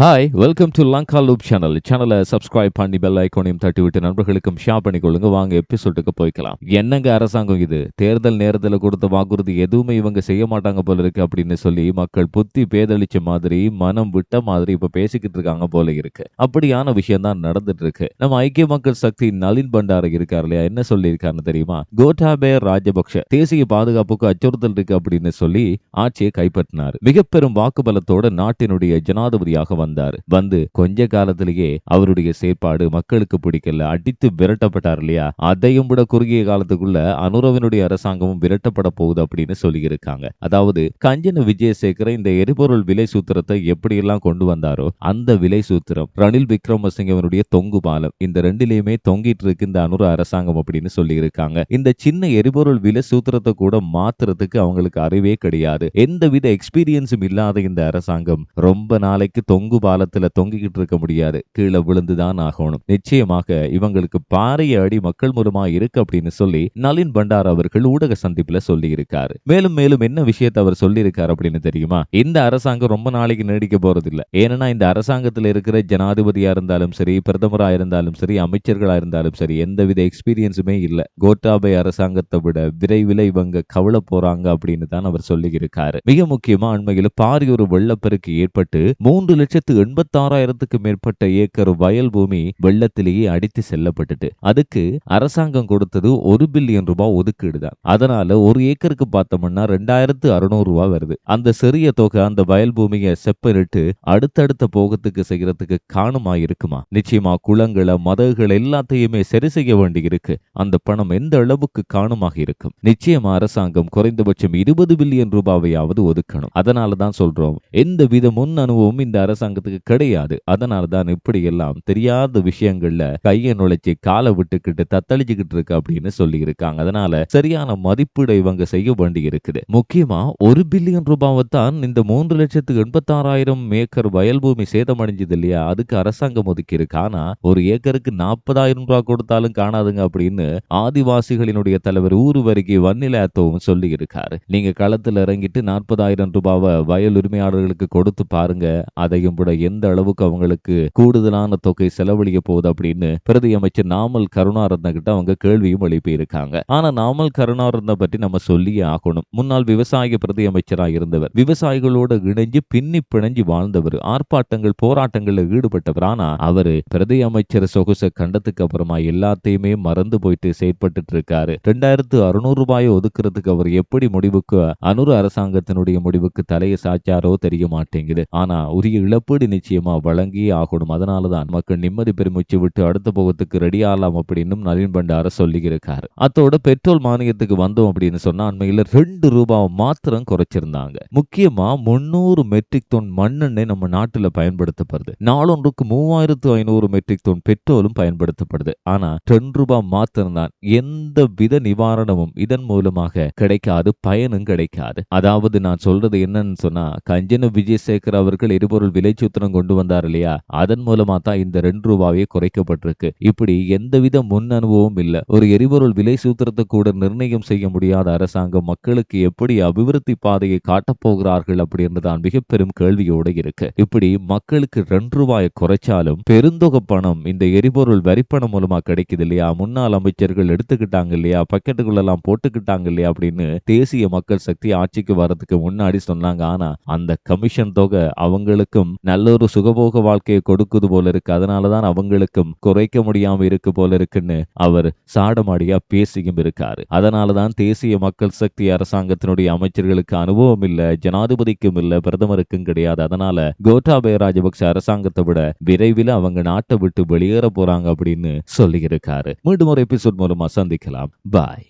Hi welcome to Lanka loop channel சேனலை subscribe பண்ணி bell ஐக்கோனையும் தட்டி விட்டு நண்பர்களுக்கும் ஷேர் பண்ணிக்கொள்ளுங்க வாங்க எபிசோடுக்கு போய்க்கலாம். என்னங்க அரசாங்கம் இது? தேர்தல் நேரத்தில் கொடுத்த வாக்குறுதி எதுவுமே இவங்க செய்ய மாட்டாங்க போல இருக்கு அப்படின்னு சொல்லி மக்கள் புத்தி பேதளிச்ச மாதிரி மனம் விட்ட மாதிரி இப்ப பேசிக்கிட்டு இருக்காங்க போல இருக்கு. அப்படியான விஷயம் தான் நடந்துட்டு இருக்கு. நம்ம ஐக்கிய மக்கள் சக்தி நளின் பண்டார இருக்கார் இல்லையா என்ன சொல்லியிருக்காருன்னு தெரியுமா? கோட்டாபே ராஜபக்ஷ தேசிய பாதுகாப்புக்கு அச்சுறுத்தல் இருக்கு அப்படின்னு சொல்லி ஆட்சியை கைப்பற்றினார். மிக பெரும் வாக்குபலத்தோட நாட்டினுடைய ஜனாதிபதியாக வந்தார் வந்து கொஞ்ச காலத்திலேயே அவருடைய செயற்பாடு மக்களுக்கு பிடிக்கல அடித்து விரட்டப்பட்டார் இல்லையா? அதையும் விட குறுகிய காலத்துக்குள்ள அனுரவினுடைய அரசாங்கமும் விரட்டப்பட போகுது அப்படின்னு சொல்லியிருக்காங்க. அதாவது கஞ்சன விஜயசேகர இந்த எரிபொருள் விலை சூத்திரத்தை எப்படியெல்லாம் கொண்டு வந்தாரோ அந்த விலை சூத்திரம் ரணில் விக்ரமசிங்கவனுடைய தொங்கு பாலம் இந்த ரெண்டிலையுமே தொங்கிட்டு இருக்கு இந்த அனுர அரசாங்கம் அப்படின்னு சொல்லி இருக்காங்க இந்த சின்ன எரிபொருள் விலை சூத்திரத்தை கூட மாத்துறதுக்கு அவங்களுக்கு அறிவே கிடையாது. எந்தவித எக்ஸ்பீரியன்ஸும் இல்லாத இந்த அரசாங்கம் ரொம்ப நாளைக்கு தொங்கு பாலத்துல தொங்கிக்கிட்டு இருக்க முடியாது. கீழே விழுந்துதான் ஆகணும். நிச்சயமாக இவங்களுக்கு பாறைய அடி மக்கள் மூலமா இருக்கு அப்படின்னு சொல்லி நளின் பண்டார் அவர்கள் ஊடக சந்திப்புல சொல்லி இருக்காரு மேலும் மேலும் என்ன விஷயத்தை அவர் சொல்லி இருக்காரு அப்படின்னு தெரியுமா? இந்த அரசாங்கம் ரொம்ப நாளைக்கு நீடிக்க போறது இல்ல ஏன்னா இந்த அரசாங்கத்துல இருக்கிற ஜனாதிபதியா இருந்தாலும் சரி பிரதமரா இருந்தாலும் சரி அமைச்சர்களா இருந்தாலும் சரி எந்தவித எக்ஸ்பீரியன்ஸுமே இல்ல. கோட்டாபை அரசாங்கத்தை விட விரைவில் இவங்க கவலை போறாங்க அப்படின்னு தான் அவர் சொல்லி இருக்காரு மிக முக்கியமா அண்மையில் பாரியொரு வெள்ளப்பெருக்கு ஏற்பட்டு மூன்று லட்சம் லட்சத்து எண்பத்தாறாயிரத்துக்கு மேற்பட்ட ஏக்கர் வயல் பூமி வெள்ளத்திலேயே அடித்து செல்லப்பட்டுட்டு அதுக்கு அரசாங்கம் கொடுத்தது ஒரு பில்லியன் ரூபாய் ஒதுக்கீடு தான் அதனால ஒரு ஏக்கருக்கு பார்த்தோம்னா ரெண்டாயிரத்து அறுநூறு ரூபாய் வருது. அந்த சிறிய தொகை அந்த வயல் பூமியை செப்பனிட்டு அடுத்தடுத்த போகத்துக்கு செய்யறதுக்கு காணுமா இருக்குமா? நிச்சயமா குளங்களை மதகுகள் எல்லாத்தையுமே சரி செய்ய வேண்டி இருக்கு அந்த பணம் எந்த அளவுக்கு காணுமாக இருக்கும்? நிச்சயமா அரசாங்கம் குறைந்தபட்சம் இருபது பில்லியன் ரூபாவையாவது ஒதுக்கணும். அதனால தான் சொல்றோம் எந்த வித முன் அனுபவம் இந்த அரசாங்கத்துக்கு கிடையாது. அதனால தான் இப்படி எல்லாம் தெரியாத விஷயங்கள்ல கையை நுழைச்சி காலை விட்டுக்கிட்டு தத்தளிச்சுக்கிட்டு இருக்கு அப்படின்னு சொல்லி இருக்காங்க அதனால சரியான மதிப்பீடு இவங்க செய்ய வேண்டி இருக்குது முக்கியமா ஒரு பில்லியன் ரூபாவை தான் இந்த மூன்று லட்சத்து எண்பத்தாறாயிரம் ஏக்கர் வயல் பூமி சேதமடைஞ்சது இல்லையா? அதுக்கு அரசாங்கம் ஒதுக்கி இருக்கு ஆனா ஒரு ஏக்கருக்கு நாற்பதாயிரம் ரூபாய் கொடுத்தாலும் காணாதுங்க அப்படின்னு ஆதிவாசிகளினுடைய தலைவர் ஊரு வருகை வன்னிலாத்தவும் சொல்லி இருக்காரு நீங்க களத்துல இறங்கிட்டு நாற்பதாயிரம் ரூபாவை வயல் உரிமையாளர்களுக்கு கொடுத்து பாருங்க. அதையும் கூட எந்த அளவுக்கு அவங்களுக்கு கூடுதலான தொகை செலவழிக்க போகுது அப்படின்னு பிரதி அமைச்சர் நாமல் கருணாரத்ன கிட்ட அவங்க கேள்வியும் எழுப்பியிருக்காங்க. ஆனா நாமல் கருணாரத்ன பற்றி நம்ம சொல்லியே ஆகணும். முன்னாள் விவசாய பிரதி அமைச்சராக இருந்தவர். விவசாயிகளோட இணைஞ்சு பின்னி பிணைஞ்சு வாழ்ந்தவர். ஆர்ப்பாட்டங்கள் போராட்டங்கள்ல ஈடுபட்டவர். ஆனா அவரு பிரதி அமைச்சர் சொகுச கண்டத்துக்கு அப்புறமா எல்லாத்தையுமே மறந்து போயிட்டு செயற்பட்டு இருக்காரு. ரெண்டாயிரத்து அறுநூறு ரூபாயை ஒதுக்குறதுக்கு அவர் எப்படி முடிவுக்கு அனுர அரசாங்கத்தினுடைய முடிவுக்கு தலையை சாச்சாரோ தெரிய மாட்டேங்குது. ஆனா உரிய இழப்பு இழப்பீடு நிச்சயமா வழங்கியே ஆகணும். அதனாலதான் மக்கள் நிம்மதி பெருமிச்சு விட்டு அடுத்த போகத்துக்கு ரெடி ஆகலாம் அப்படின்னு நளின் பண்டார சொல்லியிருக்காரு. அத்தோட பெட்ரோல் மானியத்துக்கு வந்தோம் அப்படின்னு சொன்னா அண்மையில ரெண்டு ரூபாய் மாத்திரம் குறைச்சிருந்தாங்க. முக்கியமா முன்னூறு மெட்ரிக் தொன் மண்ணெண்ணெய் நம்ம நாட்டுல பயன்படுத்தப்படுது. நாளொன்றுக்கு மூவாயிரத்து ஐநூறு மெட்ரிக் தொன் பெட்ரோலும் பயன்படுத்தப்படுது. ஆனா ரெண்டு ரூபாய் மாத்திரம் தான் எந்த வித நிவாரணமும் இதன் மூலமாக கிடைக்காது பயனும் கிடைக்காது. அதாவது நான் சொல்றது என்னன்னு சொன்னா கஞ்சன விஜயசேகர் அவர்கள் எரிபொருள் விலை சூத்திரம் கொண்டு வந்தார் இல்லையா? அதன் மூலமா தான் இந்த ரெண்டு ரூபாவே குறைக்கப்பட்டிருக்கு. இப்படி எந்தவித முன் அனுபவம் இல்லை. ஒரு எரிபொருள் விலை சூத்திரத்தை கூட நிர்ணயம் செய்ய முடியாத அரசாங்கம் மக்களுக்கு எப்படி அபிவிருத்தி பாதையை காட்டப்போகிறார்கள் அப்படின்றதான் மிக பெரும் கேள்வியோடு இருக்கு. இப்படி மக்களுக்கு ரெண்டு ரூபாயை குறைச்சாலும் பெருந்தொகை பணம் இந்த எரிபொருள் வரிப்பணம் மூலமா கிடைக்குது இல்லையா? முன்னாள் அமைச்சர்கள் எடுத்துக்கிட்டாங்க இல்லையா? பக்கெட்டுக்குள்ள எல்லாம் போட்டுக்கிட்டாங்க இல்லையா? அப்படின்னு தேசிய மக்கள் சக்தி ஆட்சிக்கு வர்றதுக்கு முன்னாடி சொன்னாங்க. ஆனா அந்த கமிஷன் தொகை அவங்களுக்கும் நல்ல ஒரு சுகபோக வாழ்க்கையை கொடுக்குது போல இருக்கு. அதனாலதான் அவங்களுக்கும் குறைக்க முடியாம இருக்கு போல இருக்குன்னு அவர் சாடமாடியா பேசியும் இருக்காரு. அதனாலதான் தேசிய மக்கள் சக்தி அரசாங்கத்தினுடைய அமைச்சர்களுக்கு அனுபவம் இல்ல ஜனாதிபதிக்கும் இல்ல பிரதமருக்கும் கிடையாது. அதனால கோட்டாபய ராஜபக்ச அரசாங்கத்தை விட விரைவில் அவங்க நாட்டை விட்டு வெளியேற போறாங்க அப்படின்னு சொல்லி இருக்காரு மீண்டும் ஒரு எபிசோட் மூலமா சந்திக்கலாம். பாய்